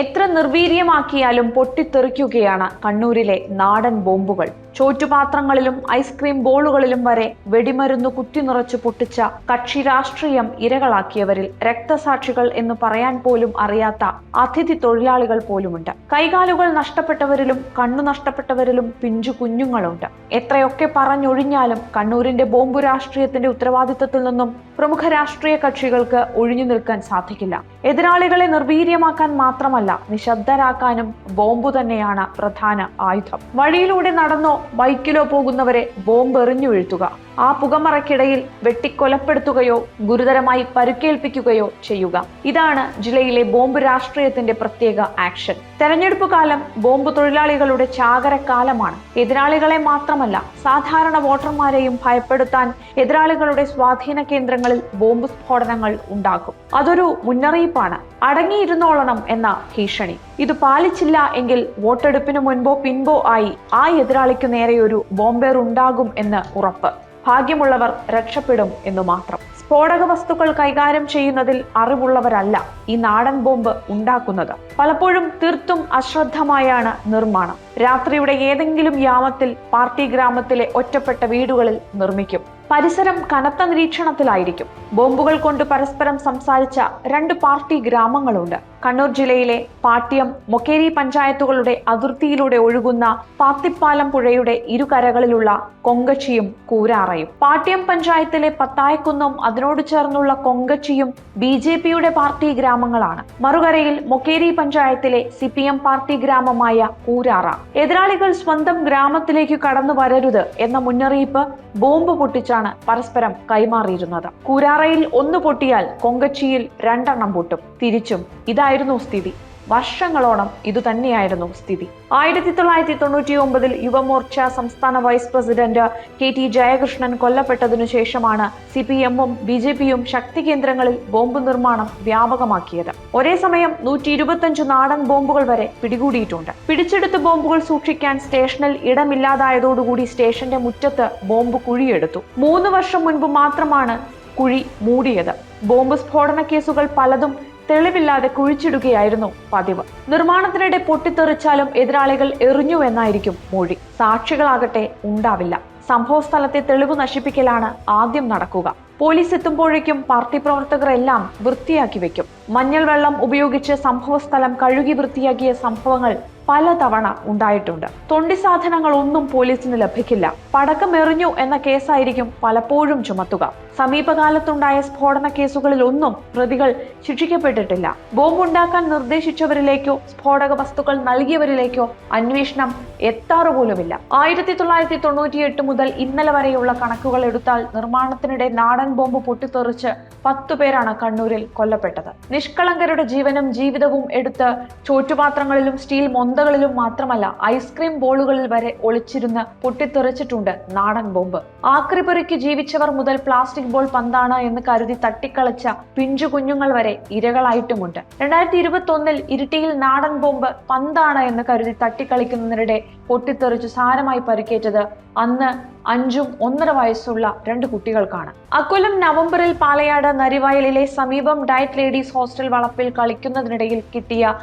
എത്ര നിർവീര്യമാക്കിയാലും പൊട്ടിത്തെറിക്കുകയാണ് കണ്ണൂരിലെ നാടൻ ബോംബുകൾ. ചോറ്റുപാത്രങ്ങളിലും ഐസ്ക്രീം ബോളുകളിലും വരെ വെടിമരുന്ന് കുത്തിനിറച്ച് പൊട്ടിച്ച കക്ഷി രാഷ്ട്രീയം ഇരകളാക്കിയവരിൽ രക്തസാക്ഷികൾ എന്ന് പറയാൻ പോലും അറിയാത്ത അതിഥി തൊഴിലാളികൾ പോലുമുണ്ട്. കൈകാലുകൾ നഷ്ടപ്പെട്ടവരിലും കണ്ണു നഷ്ടപ്പെട്ടവരിലും പിഞ്ചു കുഞ്ഞുങ്ങളുണ്ട്. എത്രയൊക്കെ പറഞ്ഞൊഴിഞ്ഞാലും കണ്ണൂരിന്റെ ബോംബു രാഷ്ട്രീയത്തിന്റെ ഉത്തരവാദിത്തത്തിൽ നിന്നും പ്രമുഖ രാഷ്ട്രീയ കക്ഷികൾക്ക് ഒഴിഞ്ഞു നിൽക്കാൻ സാധിക്കില്ല. എതിരാളികളെ നിർവീര്യമാക്കാൻ മാത്രമല്ല നിശബ്ദരാക്കാനും ബോംബു തന്നെയാണ് പ്രധാന ആയുധം. വഴിയിലൂടെ നടന്നോ ബൈക്കിലോ പോകുന്നവരെ ബോംബ് എറിഞ്ഞു വീഴ്ത്തുക ആ പുകമറയ്ക്കിടയിൽ വെട്ടിക്കൊലപ്പെടുത്തുകയോ ഗുരുതരമായി പരുക്കേൽപ്പിക്കുകയോ ചെയ്യുക. ഇതാണ് ജില്ലയിലെ ബോംബ് രാഷ്ട്രീയത്തിന്റെ പ്രത്യേക ആക്ഷൻ. തെരഞ്ഞെടുപ്പ് കാലം ബോംബ് തൊഴിലാളികളുടെ ചാകരക്കാലമാണ്. എതിരാളികളെ മാത്രമല്ല സാധാരണ വോട്ടർമാരെയും ഭയപ്പെടുത്താൻ എതിരാളികളുടെ സ്വാധീന കേന്ദ്രങ്ങളിൽ ബോംബ് സ്ഫോടനങ്ങൾ ഉണ്ടാക്കും. അതൊരു മുന്നറിയിപ്പാണ്. അടങ്ങിയിരുന്നോളണം എന്ന ഭീഷണി. ഇത് പാലിച്ചില്ല എങ്കിൽ വോട്ടെടുപ്പിന് മുൻപോ പിൻപോ ആയി ആ എതിരാളിക്ക് നേരെയൊരു ബോംബേർ ഉണ്ടാകും എന്ന് ഉറപ്പ്. ഭാഗ്യമുള്ളവർ രക്ഷപ്പെടും എന്നു മാത്രം. സ്ഫോടക വസ്തുക്കൾ കൈകാര്യം ചെയ്യുന്നതിൽ അറിവുള്ളവരല്ല ഈ നാടൻ ബോംബ് ഉണ്ടാക്കുന്നത്. പലപ്പോഴും തീർത്തും അശ്രദ്ധമായാണ് നിർമ്മാണം. രാത്രിയുടെ ഏതെങ്കിലും യാമത്തിൽ പാർട്ടി ഗ്രാമത്തിലെ ഒറ്റപ്പെട്ട വീടുകളിൽ നിർമ്മിക്കും. പരിസരം കനത്ത നിരീക്ഷണത്തിലായിരിക്കും. ബോംബുകൾ കൊണ്ട് പരസ്പരം സംസാരിച്ച രണ്ട് പാർട്ടി ഗ്രാമങ്ങളുണ്ട്. കണ്ണൂർ ജില്ലയിലെ പാട്യം മൊക്കേരി പഞ്ചായത്തുകളുടെ അതിർത്തിയിലൂടെ ഒഴുകുന്ന പാത്തിപ്പാലം പുഴയുടെ ഇരുകരകളിലുള്ള കൊങ്കച്ചിയും കൂരാറയും. പാട്യം പഞ്ചായത്തിലെ പത്തായക്കുന്നും അതിനോട് ചേർന്നുള്ള കൊങ്കച്ചിയും ബി ജെ പിയുടെ പാർട്ടി ഗ്രാമങ്ങളാണ്. മറുകരയിൽ മൊക്കേരി പഞ്ചായത്തിലെ സി പി എം പാർട്ടി ഗ്രാമമായ കൂരാറ. എതിരാളികൾ സ്വന്തം ഗ്രാമത്തിലേക്ക് കടന്നു വരരുത് എന്ന മുന്നറിയിപ്പ് ബോംബ് പൊട്ടിച്ചാണ് പരസ്പരം കൈമാറിയിരുന്നത്. കൂരാറയിൽ ഒന്ന് പൊട്ടിയാൽ കൊങ്കച്ചിയിൽ രണ്ടെണ്ണം പൊട്ടും. തിരിച്ചും. ഇതായിരുന്നു സ്ഥിതി. വർഷങ്ങളോളം ഇതുതന്നെയായിരുന്നു സ്ഥിതി. ആയിരത്തി തൊള്ളായിരത്തി തൊണ്ണൂറ്റി ഒമ്പതിൽ യുവമോർച്ച സംസ്ഥാന vice president K T Jayakrishnan കൊല്ലപ്പെട്ടതിനു ശേഷമാണ് സി പി എമ്മും ബി ജെ പിയും ശക്തി കേന്ദ്രങ്ങളിൽ ബോംബ് നിർമ്മാണം വ്യാപകമാക്കിയത്. ഒരേ സമയം നൂറ്റി ഇരുപത്തഞ്ച് നാടൻ ബോംബുകൾ വരെ പിടികൂടിയിട്ടുണ്ട്. പിടിച്ചെടുത്ത ബോംബുകൾ സൂക്ഷിക്കാൻ സ്റ്റേഷനിൽ ഇടമില്ലാതായതോടുകൂടി സ്റ്റേഷന്റെ മുറ്റത്ത് ബോംബ് കുഴിയെടുത്തു. മൂന്ന് വർഷം മുൻപ് മാത്രമാണ് കുഴി മൂടിയത്. ബോംബ് സ്ഫോടന കേസുകൾ പലതും തെളിവില്ലാതെ കുഴിച്ചിടുകയായിരുന്നു പതിവ്. നിർമ്മാണത്തിനിടെ പൊട്ടിത്തെറിച്ചാലും എതിരാളികൾ എറിഞ്ഞുവെന്നായിരിക്കും മൊഴി. സാക്ഷികളാകട്ടെ ഉണ്ടാവില്ല. സംഭവ സ്ഥലത്തെ തെളിവ് നശിപ്പിക്കലാണ് ആദ്യം നടക്കുക. പോലീസ് എത്തുമ്പോഴേക്കും പാർട്ടി പ്രവർത്തകരെല്ലാം വൃത്തിയാക്കി വെക്കും. മഞ്ഞൾ വെള്ളം ഉപയോഗിച്ച് സംഭവ സ്ഥലം കഴുകി വൃത്തിയാക്കിയ സംഭവങ്ങൾ പലതവണ ഉണ്ടായിട്ടുണ്ട്. തൊണ്ടി സാധനങ്ങൾ ഒന്നും പോലീസിന് ലഭിക്കില്ല. പടക്കം എറിഞ്ഞു എന്ന കേസായിരിക്കും പലപ്പോഴും ചുമത്തുക. സമീപകാലത്തുണ്ടായ സ്ഫോടന കേസുകളിൽ ഒന്നും പ്രതികൾ ശിക്ഷിക്കപ്പെട്ടിട്ടില്ല. ബോംബുണ്ടാക്കാൻ നിർദ്ദേശിച്ചവരിലേക്കോ സ്ഫോടക വസ്തുക്കൾ നൽകിയവരിലേക്കോ അന്വേഷണം എത്താറുപോലുമില്ല ആയിരത്തി തൊള്ളായിരത്തി തൊണ്ണൂറ്റിയെട്ട് മുതൽ ഇന്നലെ വരെയുള്ള കണക്കുകൾ എടുത്താൽ നിർമ്മാണത്തിനിടെ നാടൻ ബോംബ് പൊട്ടിത്തെറിച്ച് പത്തു പേരാണ് കണ്ണൂരിൽ കൊല്ലപ്പെട്ടത്. നിഷ്കളങ്കരുടെ ജീവനും ജീവിതവും എടുത്ത് ചോറ്റുപാത്രങ്ങളിലും സ്റ്റീൽ മൊന്തകളിലും മാത്രമല്ല ഐസ്ക്രീം ബോളുകളിൽ വരെ ഒളിച്ചിരുന്ന് പൊട്ടിത്തെറിച്ചിട്ടുണ്ട് നാടൻ ബോംബ്. ആക്രിപുരയ്ക്ക് ജീവിച്ചവർ മുതൽ പ്ലാസ്റ്റിക് ബോൾ പന്താണ് എന്ന് കരുതി തട്ടിക്കളച്ച പിഞ്ചു കുഞ്ഞുങ്ങൾ വരെ ഇരകളായിട്ടുമുണ്ട്. രണ്ടായിരത്തി ഇരുപത്തി ഒന്നിൽ ഇരിട്ടിയിൽ നാടൻ ബോംബ് പന്താണ് എന്ന് കരുതി തട്ടിക്കളിക്കുന്നതിനിടെ പൊട്ടിത്തെറിച്ച് സാരമായി പരിക്കേറ്റത് അന്ന് അഞ്ചും ഒന്നര വയസ്സുള്ള രണ്ട് കുട്ടികൾക്കാണ്. അക്കൊല്ലം നവംബറിൽ പാലയാട് നരിവയലിലെ സമീപം ഡയറ്റ് ലേഡീസ് ഹോസ്റ്റൽ വളപ്പിൽ കളിക്കുന്നതിനിടയിൽ കിട്ടിയ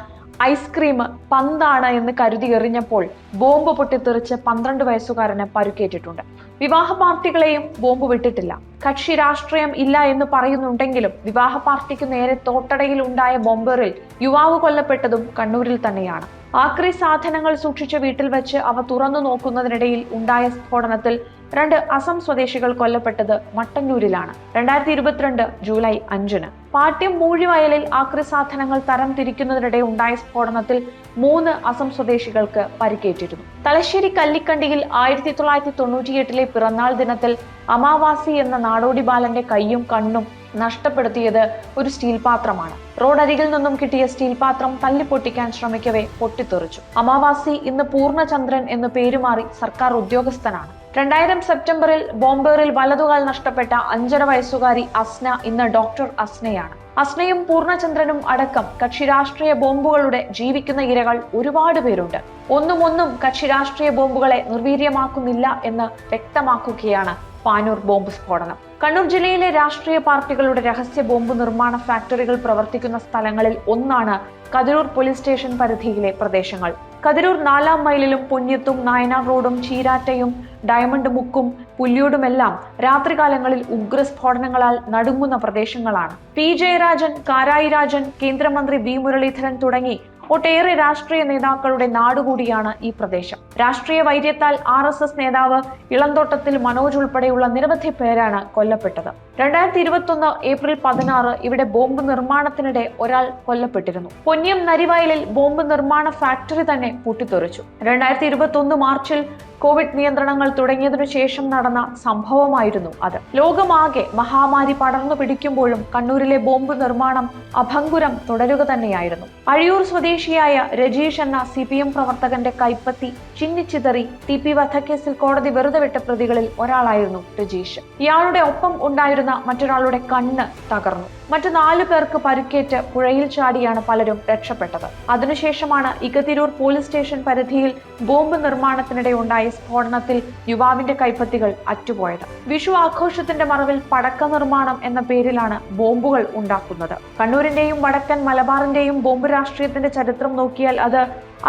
ഐസ്ക്രീം പന്താണ് എന്ന് കരുതി എറിഞ്ഞപ്പോൾ ബോംബ് പൊട്ടിത്തെറിച്ച് പന്ത്രണ്ട് വയസ്സുകാരന് പരുക്കേറ്റിട്ടുണ്ട്. വിവാഹ പാർട്ടികളെയും ബോംബ് വിട്ടിട്ടില്ല. കക്ഷി രാഷ്ട്രീയം ഇല്ല എന്ന് പറയുന്നുണ്ടെങ്കിലും വിവാഹ പാർട്ടിക്ക് നേരെ തോട്ടടയിൽ ഉണ്ടായ ബോംബറിൽ യുവാവ് കൊല്ലപ്പെട്ടതും കണ്ണൂരിൽ തന്നെയാണ്. ആക്രി സാധനങ്ങൾ സൂക്ഷിച്ച വീട്ടിൽ വെച്ച് അവ തുറന്നു നോക്കുന്നതിനിടയിൽ ഉണ്ടായ സ്ഫോടനത്തിൽ രണ്ട് അസം സ്വദേശികൾ കൊല്ലപ്പെട്ടത് മട്ടന്നൂരിലാണ്. രണ്ടായിരത്തി ഇരുപത്തിരണ്ട് ജൂലൈ അഞ്ചിന്. പാട്യം മൂഴിവയലിൽ ആക്രി സാധനങ്ങൾ തരം തിരിക്കുന്നതിനിടെ ഉണ്ടായ സ്ഫോടനത്തിൽ മൂന്ന് അസം സ്വദേശികൾക്ക് പരിക്കേറ്റിരുന്നു. തലശ്ശേരി കല്ലിക്കണ്ടിയിൽ ആയിരത്തി തൊള്ളായിരത്തി തൊണ്ണൂറ്റിയെട്ടിലെ പിറന്നാൾ ദിനത്തിൽ അമാവാസി എന്ന നാടോടി ബാലന്റെ കൈയും കണ്ണും നഷ്ടപ്പെടുത്തിയത് ഒരു സ്റ്റീൽ പാത്രമാണ്. റോഡരികിൽ നിന്നും കിട്ടിയ സ്റ്റീൽ പാത്രം തല്ലിപ്പൊട്ടിക്കാൻ ശ്രമിക്കവേ പൊട്ടിത്തെറിച്ചു. അമാവാസി ഇന്ന് പൂർണചന്ദ്രൻ എന്ന് പേരുമാറി സർക്കാർ ഉദ്യോഗസ്ഥനാണ്. രണ്ടായിരം സെപ്റ്റംബറിൽ ബോംബേറിൽ വലതുകാൽ നഷ്ടപ്പെട്ട അഞ്ചര വയസ്സുകാരി അസ്ന ഇന്ന് ഡോക്ടർ അസ്നയാണ്. അസ്നയും പൂർണചന്ദ്രനും അടക്കം കക്ഷി രാഷ്ട്രീയ ബോംബുകളുടെ ജീവിക്കുന്ന ഇരകൾ ഒരുപാട് പേരുണ്ട്. ഒന്നും ഒന്നും കക്ഷി രാഷ്ട്രീയ ബോംബുകളെ നിർവീര്യമാക്കുന്നില്ല എന്ന് വ്യക്തമാക്കുകയാണ് പാനൂർ ബോംബ് സ്ഫോടനം. കണ്ണൂർ ജില്ലയിലെ രാഷ്ട്രീയ പാർട്ടികളുടെ രഹസ്യ ബോംബ് നിർമ്മാണ ഫാക്ടറികൾ പ്രവർത്തിക്കുന്ന സ്ഥലങ്ങളിൽ ഒന്നാണ് കതിരൂർ പോലീസ് സ്റ്റേഷൻ പരിധിയിലെ പ്രദേശങ്ങൾ. കതിരൂർ നാലാം മൈലിലും പുണ്യത്തും നായനാർ റോഡും ചീരാറ്റയും ഡയമണ്ട് മുക്കും പുല്ലിയോടുമെല്ലാം രാത്രികാലങ്ങളിൽ ഉഗ്രസ്ഫോടനങ്ങളാൽ നടുങ്ങുന്ന പ്രദേശങ്ങളാണ്. പി. ജയരാജൻ കാരായി രാജൻ കേന്ദ്രമന്ത്രി വി. മുരളീധരൻ തുടങ്ങി ഒട്ടേറെ രാഷ്ട്രീയ നേതാക്കളുടെ നാടുകൂടിയാണ് ഈ പ്രദേശം. രാഷ്ട്രീയ വൈര്യത്താൽ ആർ എസ് എസ് നേതാവ് ഇളന്തോട്ടത്തിൽ മനോജ് ഉൾപ്പെടെയുള്ള നിരവധി പേരാണ് കൊല്ലപ്പെട്ടത്. രണ്ടായിരത്തി ഇരുപത്തൊന്ന് ഏപ്രിൽ പതിനാറ് ഇവിടെ ബോംബ് നിർമ്മാണത്തിനിടെ ഒരാൾ കൊല്ലപ്പെട്ടിരുന്നു. പൊന്നിയം നരിവയലിൽ ബോംബ് നിർമ്മാണ ഫാക്ടറി തന്നെ പൊട്ടിത്തെറിച്ചു. രണ്ടായിരത്തി ഇരുപത്തൊന്ന് മാർച്ചിൽ കോവിഡ് നിയന്ത്രണങ്ങൾ തുടങ്ങിയതിനു ശേഷം നടന്ന സംഭവമായിരുന്നു അത്. ലോകമാകെ മഹാമാരി പടർന്നു പിടിക്കുമ്പോഴും കണ്ണൂരിലെ ബോംബ് നിർമ്മാണം അഭംഗുരം തുടരുക തന്നെയായിരുന്നു. അഴിയൂർ സ്വദേശിയായ രജീഷ് എന്ന സി പി എം പ്രവർത്തകന്റെ കൈപ്പത്തി ചിന്നിച്ചിതറി ടി പി വധക്കേസിൽ കോടതി വെറുതെ വിട്ട പ്രതികളിൽ ഒരാളായിരുന്നു രജീഷ്. ഇയാളുടെ ഒപ്പം ഉണ്ടായിരുന്ന മറ്റൊരാളുടെ കണ്ണ് തകർന്നു. മറ്റു നാലു പേർക്ക് പരുക്കേറ്റ് പുഴയിൽ ചാടിയാണ് പലരും രക്ഷപ്പെട്ടത്. അതിനുശേഷമാണ് ഇകതിരൂർ പോലീസ് സ്റ്റേഷൻ പരിധിയിൽ ബോംബ് നിർമ്മാണത്തിനിടെ ഉണ്ടായ സ്ഫോടനത്തിൽ യുവാവിന്റെ കൈപ്പത്തികൾ അറ്റുപോയത്. വിഷു ആഘോഷത്തിന്റെ മറവിൽ പടക്ക നിർമ്മാണം എന്ന പേരിലാണ് ബോംബുകൾ ഉണ്ടാക്കുന്നത്. കണ്ണൂരിന്റെയും വടക്കൻ മലബാറിന്റെയും ബോംബ് രാഷ്ട്രീയത്തിന്റെ ചരിത്രം നോക്കിയാൽ അത്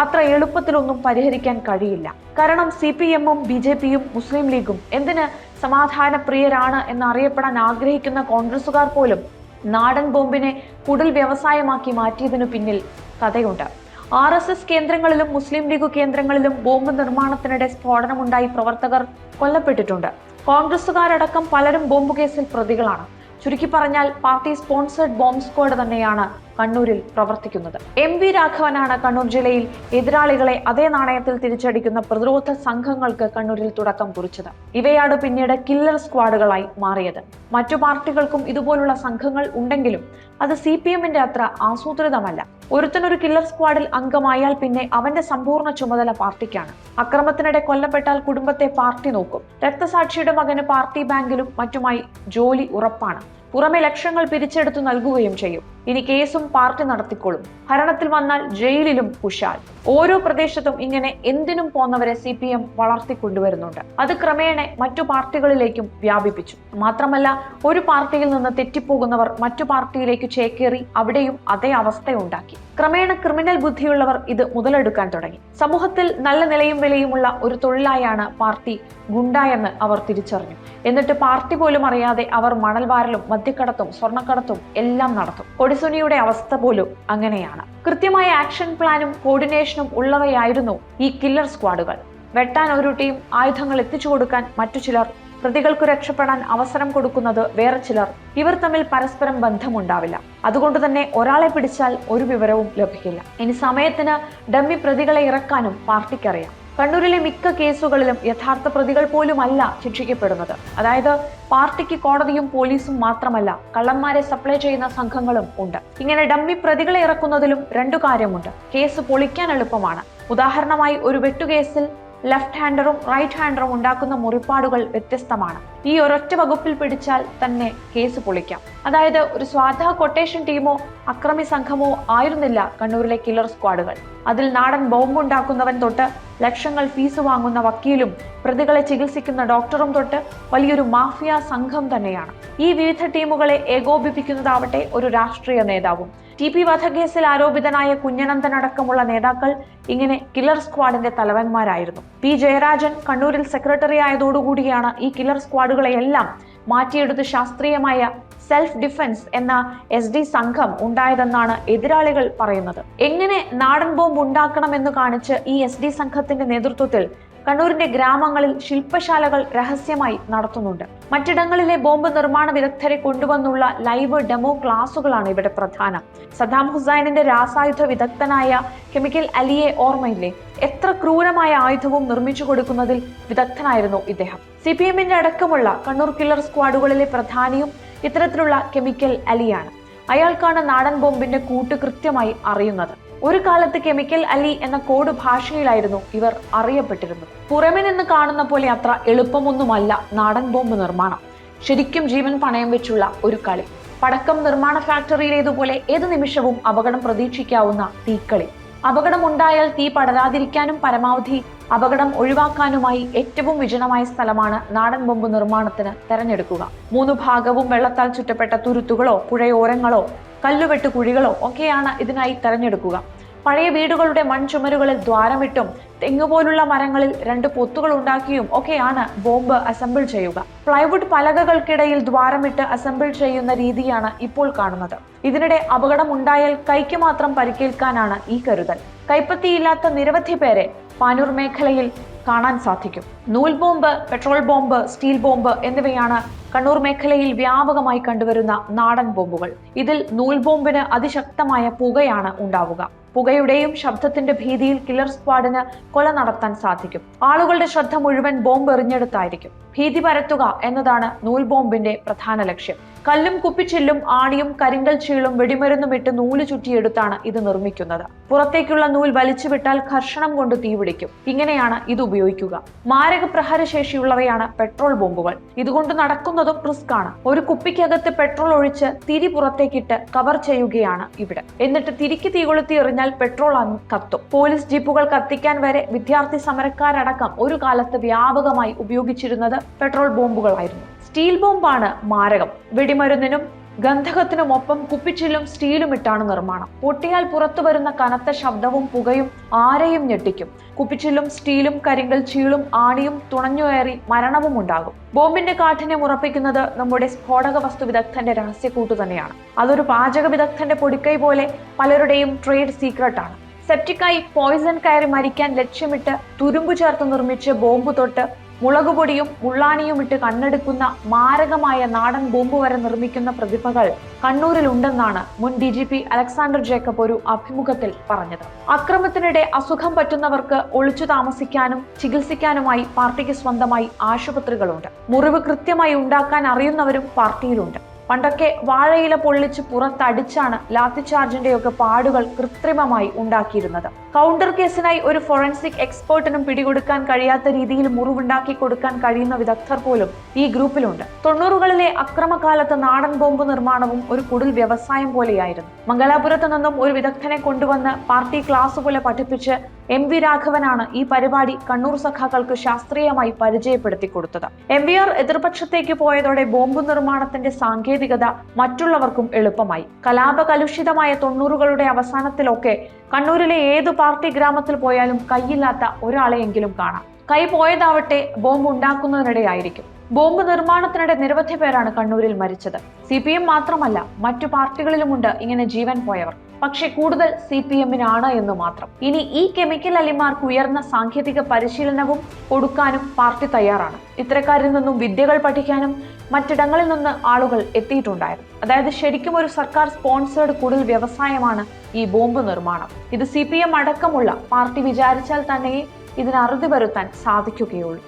അത്ര എളുപ്പത്തിലൊന്നും പരിഹരിക്കാൻ കഴിയില്ല. കാരണം സി പി എമ്മും ബി ജെ പിയും മുസ്ലിം ലീഗും എന്തിന് സമാധാനപ്രിയരാണ് എന്നറിയപ്പെടാൻ ആഗ്രഹിക്കുന്ന കോൺഗ്രസുകാർ പോലും നാടൻ ബോംബിനെ കുടൽ വ്യവസായമാക്കി മാറ്റിയതിനു പിന്നിൽ കഥയുണ്ട്. ആർ എസ് എസ് കേന്ദ്രങ്ങളിലും മുസ്ലിം ലീഗ് കേന്ദ്രങ്ങളിലും ബോംബ് നിർമ്മാണത്തിനിടെ സ്ഫോടനമുണ്ടായി പ്രവർത്തകർ കൊല്ലപ്പെട്ടിട്ടുണ്ട്. കോൺഗ്രസുകാരടക്കം പലരും ബോംബ് കേസിൽ പ്രതികളാണ്. ചുരുക്കി പറഞ്ഞാൽ പാർട്ടി സ്പോൺസേഡ് ബോംബ് സ്ക്വാഡ് തന്നെയാണ് കണ്ണൂരിൽ പ്രവർത്തിക്കുന്നത്. എം വി രാഘവനാണ് കണ്ണൂർ ജില്ലയിൽ എതിരാളികളെ അതേ നാണയത്തിൽ തിരിച്ചടിക്കുന്ന പ്രതിരോധ സംഘങ്ങൾക്ക് കണ്ണൂരിൽ തുടക്കം കുറിച്ചത്. ഇവയാണ് പിന്നീട് കില്ലർ സ്ക്വാഡുകളായി മാറിയത്. മറ്റു പാർട്ടികൾക്കും ഇതുപോലുള്ള സംഘങ്ങൾ ഉണ്ടെങ്കിലും അത് സി പി എമ്മിന്റെ അത്ര ആസൂത്രിതമല്ല. ഒരുത്തനൊരു കില്ലർ സ്ക്വാഡിൽ അംഗമായാൽ പിന്നെ അവന്റെ സമ്പൂർണ ചുമതല പാർട്ടിക്കാണ്. അക്രമത്തിനിടെ കൊല്ലപ്പെട്ടാൽ കുടുംബത്തെ പാർട്ടി നോക്കും. രക്തസാക്ഷിയുടെ മകന് പാർട്ടി ബാങ്കിലും മറ്റുമായി ജോലി ഉറപ്പാണ്. പുറമെ ലക്ഷങ്ങൾ പിരിച്ചെടുത്തു നൽകുകയും ചെയ്യും. ഇനി കേസും പാർട്ടി നടത്തിക്കൊള്ളും ഭരണത്തിൽ വന്നാൽ ജയിലിലും കുശാൽ. ഓരോ പ്രദേശത്തും ഇങ്ങനെ എന്തിനും പോന്നവരെ സി പി എം വളർത്തിക്കൊണ്ടുവരുന്നുണ്ട്. അത് ക്രമേണ മറ്റു പാർട്ടികളിലേക്കും വ്യാപിപ്പിച്ചു. മാത്രമല്ല ഒരു പാർട്ടിയിൽ നിന്ന് തെറ്റിപ്പോകുന്നവർ മറ്റു പാർട്ടിയിലേക്ക് ചേക്കേറി അവിടെയും അതേ അവസ്ഥയുണ്ടാക്കി. ക്രമേണ ക്രിമിനൽ ബുദ്ധിയുള്ളവർ ഇത് മുതലെടുക്കാൻ തുടങ്ങി. സമൂഹത്തിൽ നല്ല നിലയും വിലയുമുള്ള ഒരു തൊഴിലായാണ് പാർട്ടി ഗുണ്ട എന്ന് അവർ തിരിച്ചറിഞ്ഞു. എന്നിട്ട് പാർട്ടി പോലും അറിയാതെ അവർ മണൽ വാരലും മദ്യക്കടത്തും സ്വർണക്കടത്തും എല്ലാം നടത്തും. കൊടിസുനിയുടെ അവസ്ഥ പോലും അങ്ങനെയാണ്. കൃത്യമായ ആക്ഷൻ പ്ലാനും കോർഡിനേഷനും ഉള്ളവയായിരുന്നു ഈ കില്ലർ സ്ക്വാഡുകൾ. വെട്ടാൻ ഒരു ടീം ആയുധങ്ങൾ എത്തിച്ചു കൊടുക്കാൻ മറ്റു ചിലർ പ്രതികൾക്ക് രക്ഷപ്പെടാൻ അവസരം കൊടുക്കുന്നത് വേറെ ചിലർ. ഇവർ തമ്മിൽ പരസ്പരം ബന്ധമുണ്ടാവില്ല. അതുകൊണ്ട് തന്നെ ഒരാളെ പിടിച്ചാൽ ഒരു വിവരവും ലഭിക്കില്ല. ഇനി സമയത്തിന് ഡമ്മി പ്രതികളെ ഇറക്കാനും പാർട്ടിക്കറിയാം. കണ്ണൂരിലെ മിക്ക കേസുകളിലും യഥാർത്ഥ പ്രതികൾ പോലുമല്ല ശിക്ഷിക്കപ്പെടുന്നത്. അതായത് പാർട്ടിക്ക് കോടതിയും പോലീസും മാത്രമല്ല കള്ളന്മാരെ സപ്ലൈ ചെയ്യുന്ന സംഘങ്ങളും ഉണ്ട്. ഇങ്ങനെ ഡമ്മി പ്രതികളെ ഇറക്കുന്നതിലും രണ്ടു കാര്യമുണ്ട്. കേസ് പൊളിക്കാൻ എളുപ്പമാണ്. ഉദാഹരണമായി ഒരു വെട്ടുകേസിൽ ലെഫ്റ്റ് ഹാൻഡറും റൈറ്റ് ഹാൻഡറും ഉണ്ടാക്കുന്ന മുറിപ്പാടുകൾ വ്യത്യസ്തമാണ്. ഈ ഒരൊറ്റ വകുപ്പിൽ പിടിച്ചാൽ തന്നെ കേസ് പൊളിക്കാം. അതായത് ഒരു സ്വാധ കൊട്ടേഷൻ ടീമോ അക്രമി സംഘമോ ആയിരുന്നില്ല കണ്ണൂരിലെ കില്ലർ സ്ക്വാഡുകൾ. അതിൽ നാടൻ ബോംബ് ഉണ്ടാക്കുന്നവൻ തൊട്ട് ലക്ഷങ്ങൾ ഫീസ് വാങ്ങുന്ന വക്കീലും പ്രതികളെ ചികിത്സിക്കുന്ന ഡോക്ടറും തൊട്ട് വലിയൊരു മാഫിയ സംഘം തന്നെയാണ്. ഈ വിവിധ ടീമുകളെ ഏകോപിപ്പിക്കുന്നതാവട്ടെ ഒരു രാഷ്ട്രീയ നേതാവും. ടി പി വധക്കേസിൽ ആരോപിതനായ കുഞ്ഞനന്ദൻ അടക്കമുള്ള നേതാക്കൾ ഇങ്ങനെ കില്ലർ സ്ക്വാഡിന്റെ തലവന്മാരായിരുന്നു. പി ജയരാജൻ കണ്ണൂരിൽ സെക്രട്ടറി ആയതോടുകൂടിയാണ് ഈ കില്ലർ സ്ക്വാഡുകളെയെല്ലാം മാറ്റിയെടുത്ത് ശാസ്ത്രീയമായ സെൽഫ് ഡിഫൻസ് എന്ന എസ് ഡി സംഘം ഉണ്ടായതെന്നാണ് എതിരാളികൾ പറയുന്നത്. എങ്ങനെ നാടൻ ബോംബ് ഉണ്ടാക്കണമെന്ന് കാണിച്ച് ഈ എസ് ഡി സംഘത്തിന്റെ നേതൃത്വത്തിൽ കണ്ണൂരിന്റെ ഗ്രാമങ്ങളിൽ ശില്പശാലകൾ രഹസ്യമായി നടത്തുന്നുണ്ട്. മറ്റിടങ്ങളിലെ ബോംബ് നിർമ്മാണ വിദഗ്ധരെ കൊണ്ടുവന്നുള്ള ലൈവ് ഡെമോ ക്ലാസുകളാണ് ഇവിടെ പ്രധാനം. സദ്ദാം ഹുസൈനിന്റെ രാസായുധ വിദഗ്ധനായ കെമിക്കൽ അലിയെ ഓർമ്മയില്ലേ? എത്ര ക്രൂരമായ ആയുധവും നിർമ്മിച്ചു കൊടുക്കുന്നതിൽ വിദഗ്ധനായിരുന്നു ഇദ്ദേഹം. സി പി എമ്മിന്റെ അടക്കമുള്ള കണ്ണൂർ കില്ലർ സ്ക്വാഡുകളിലെ പ്രധാനിയും ഇത്തരത്തിലുള്ള കെമിക്കൽ അലിയാണ്. അയാൾക്കാണ് നാടൻ ബോംബിന്റെ കൂട്ട് കൃത്യമായി അറിയുന്നത്. ഒരു കാലത്ത് കെമിക്കൽ അലി എന്ന കോഡ് ഭാഷയിലായിരുന്നു ഇവർ അറിയപ്പെട്ടിരുന്നത്. പുറമെ നിന്ന് കാണുന്ന പോലെ അത്ര എളുപ്പമൊന്നുമല്ല നാടൻ ബോംബ് നിർമ്മാണം. ശരിക്കും ജീവൻ പണയം വെച്ചുള്ള ഒരു കളി. പടക്കം നിർമ്മാണ ഫാക്ടറിയിലേതുപോലെ ഏത് നിമിഷവും അപകടം പ്രതീക്ഷിക്കാവുന്ന തീക്കളി. അപകടമുണ്ടായാൽ തീ പടരാതിരിക്കാനും പരമാവധി അപകടം ഒഴിവാക്കാനുമായി ഏറ്റവും വിജനമായ സ്ഥലമാണ് നാടൻ ബോംബ് നിർമ്മാണത്തിന് തെരഞ്ഞെടുക്കുക. മൂന്ന് ഭാഗവും വെള്ളത്താൽ ചുറ്റപ്പെട്ട തുരുത്തുകളോ പുഴയോരങ്ങളോ കല്ലുവെട്ട് കുഴികളോ ഒക്കെയാണ് ഇതിനായി തെരഞ്ഞെടുക്കുക. പഴയ വീടുകളുടെ മൺചുമരുകളിൽ ദ്വാരമിട്ടും തെങ്ങുപോലുള്ള മരങ്ങളിൽ രണ്ട് പൊത്തുകൾ ഉണ്ടാക്കിയും ഒക്കെയാണ് ബോംബ് അസംബിൾ ചെയ്യുക. പ്ലൈവുഡ് പലകകൾക്കിടയിൽ ദ്വാരമിട്ട് അസംബിൾ ചെയ്യുന്ന രീതിയാണ് ഇപ്പോൾ കാണുന്നത്. ഇതിനിടെ അപകടമുണ്ടായാൽ കൈക്ക് മാത്രം പരിക്കേൽക്കാനാണ് ഈ കരുതൽ. കൈപ്പത്തിയില്ലാത്ത നിരവധി പേരെ പാനൂർ മേഖലയിൽ കാണാൻ സാധിക്കും. നൂൽ bomb petrol bomb steel bomb എന്നിവയാണ് കണ്ണൂർ മേഖലയിൽ വ്യാപകമായി കണ്ടുവരുന്ന നാടൻ ബോംബുകൾ. ഇതിൽ നൂൽ ബോംബിന് അതിശക്തമായ പുകയാണ് ഉണ്ടാവുക. പുകയുടെയും ശബ്ദത്തിന്റെ ഭീതിയിൽ കില്ലർ സ്ക്വാഡിന് കൊല നടത്താൻ സാധിക്കും. ആളുകളുടെ ശ്രദ്ധ മുഴുവൻ ബോംബ് എറിഞ്ഞെടുത്തായിരിക്കും. ഭീതി പരത്തുക എന്നതാണ് നൂൽ ബോംബിന്റെ പ്രധാന ലക്ഷ്യം. കല്ലും കുപ്പിച്ചില്ലും ആണിയും കരിങ്കൽ ചീളും വെടിമരുന്നും ഇട്ട് നൂൽ ചുറ്റിയെടുത്താണ് ഇത് നിർമ്മിക്കുന്നത്. പുറത്തേക്കുള്ള നൂൽ വലിച്ചുവിട്ടാൽ ഘർഷണം കൊണ്ട് തീപിടിക്കും ഇങ്ങനെയാണ് ഇത് ഉപയോഗിക്കുക. മാരക പ്രഹരശേഷിയുള്ളവയാണ് പെട്രോൾ ബോംബുകൾ ഇതുകൊണ്ട് നടക്കുന്നതും റിസ്ക് ആണ്. ഒരു കുപ്പിക്കകത്ത് പെട്രോൾ ഒഴിച്ച് തിരി പുറത്തേക്കിട്ട് കവർ ചെയ്യുകയാണ് ഇവിടെ. എന്നിട്ട് തിരിക്ക് തീ കൊളുത്തി എറിഞ്ഞാൽ പെട്രോൾ കത്തും. പോലീസ് ജീപ്പുകൾ കത്തിക്കാൻ വരെ വിദ്യാർത്ഥി സമരക്കാരടക്കം ഒരു കാലത്ത് വ്യാപകമായി ഉപയോഗിച്ചിരുന്നത് പെട്രോൾ ബോംബുകളായിരുന്നു. സ്റ്റീൽ ബോംബാണ് മാരകം. വെടിമരുന്നിനും ഗന്ധകത്തിനുമൊപ്പം കുപ്പിച്ചില്ലും സ്റ്റീലും ഇട്ടാണ് നിർമ്മാണം. പൊട്ടിയാൽ പുറത്തു വരുന്ന കനത്ത ശബ്ദവും പുകയും ആരെയും ഞെട്ടിക്കും. കുപ്പിച്ചില്ലും സ്റ്റീലും കരിങ്കൽ ചീളും ആണിയും തുണഞ്ഞുകയറി മരണവും ഉണ്ടാകും. ബോംബിന്റെ കാഠിന്യം ഉറപ്പിക്കുന്നത് നമ്മുടെ സ്ഫോടക വസ്തു വിദഗ്ധന്റെ രഹസ്യക്കൂട്ടു തന്നെയാണ്. അതൊരു പാചക വിദഗ്ധന്റെ പൊടിക്കൈ പോലെ പലരുടെയും ട്രേഡ് സീക്രട്ട് ആണ്. സെപ്റ്റിക്കായി പോയിസൺ കയറി മരിക്കാൻ ലക്ഷ്യമിട്ട് തുരുമ്പു ചേർത്ത് നിർമ്മിച്ച് ബോംബ് തൊട്ട് മുളകുപൊടിയും മുള്ളാണിയും ഇട്ട് കണ്ണെടുക്കുന്ന മാരകമായ നാടൻ ബോംബ് വരെ നിർമ്മിക്കുന്ന പ്രതിഭകൾ കണ്ണൂരിലുണ്ടെന്നാണ് മുൻ D G P Alexander Jacob ഒരു അഭിമുഖത്തിൽ പറഞ്ഞത്. അക്രമത്തിനിടെ അസുഖം പറ്റുന്നവർക്ക് ഒളിച്ചു താമസിക്കാനും ചികിത്സിക്കാനുമായി പാർട്ടിക്ക് സ്വന്തമായി ആശുപത്രികളുണ്ട്. മുറിവ് കൃത്യമായി ഉണ്ടാക്കാൻ അറിയുന്നവരും പാർട്ടിയിലുണ്ട്. പണ്ടൊക്കെ വാഴയില പൊള്ളിച്ച് പുറത്തടിച്ചാണ് ലാത്തിചാർജിന്റെയൊക്കെ പാടുകൾ കൃത്രിമമായി ഉണ്ടാക്കിയിരുന്നത്. കൗണ്ടർ കേസിനായി ഒരു ഫോറൻസിക് എക്സ്പേർട്ടിനും പിടികൊടുക്കാൻ കഴിയാത്ത രീതിയിൽ മുറിവുണ്ടാക്കി കൊടുക്കാൻ കഴിയുന്ന വിദഗ്ധർ പോലും ഈ ഗ്രൂപ്പിലുണ്ട്. തൊണ്ണൂറുകളിലെ അക്രമകാലത്ത് നാടൻ ബോംബ് നിർമ്മാണവും ഒരു കുടിൽ വ്യവസായം പോലെയായിരുന്നു. മംഗലാപുരത്ത് നിന്നും ഒരു വിദഗ്ധനെ കൊണ്ടുവന്ന് പാർട്ടി ക്ലാസ് പോലെ പഠിപ്പിച്ച് എം വി രാഘവനാണ് ഈ പരിപാടി കണ്ണൂർ സഖാക്കൾക്ക് ശാസ്ത്രീയമായി പരിചയപ്പെടുത്തി കൊടുത്തത്. എം വി ആർ എതിർപക്ഷത്തേക്ക് പോയതോടെ ബോംബ് നിർമ്മാണത്തിന്റെ സാങ്കേതികത മറ്റുള്ളവർക്കും എളുപ്പമായി. കലാപകലുഷിതമായ തൊണ്ണൂറുകളുടെ അവസാനത്തിലൊക്കെ കണ്ണൂരിലെ ഏതു പാർട്ടി ഗ്രാമത്തിൽ പോയാലും കൈയില്ലാത്ത ഒരാളെയെങ്കിലും കാണാം. കൈ പോയതാവട്ടെ ബോംബ് ഉണ്ടാക്കുന്നതിനിടെയായിരിക്കും. ബോംബ് നിർമ്മാണത്തിനിടെ നിരവധി പേരാണ് കണ്ണൂരിൽ മരിച്ചത്. സി മാത്രമല്ല മറ്റു പാർട്ടികളിലുമുണ്ട് ഇങ്ങനെ ജീവൻ പോയവർ. പക്ഷെ കൂടുതൽ സി പി എമ്മിനാണ് എന്ന് മാത്രം. ഇനി ഈ കെമിക്കൽ അലിമാർക്ക് ഉയർന്ന സാങ്കേതിക പരിശീലനവും കൊടുക്കാനും പാർട്ടി തയ്യാറാണ്. ഇത്തരക്കാരിൽ നിന്നും വിദ്യകൾ പഠിക്കാനും മറ്റിടങ്ങളിൽ നിന്ന് ആളുകൾ എത്തിയിട്ടുണ്ടായിരുന്നു. അതായത് ശരിക്കും ഒരു സർക്കാർ സ്പോൺസേഡ് കുടിൽ വ്യവസായമാണ് ഈ ബോംബ് നിർമ്മാണം. ഇത് സി അടക്കമുള്ള പാർട്ടി വിചാരിച്ചാൽ തന്നെ ഇതിന് അറുതി വരുത്താൻ സാധിക്കുകയുള്ളൂ.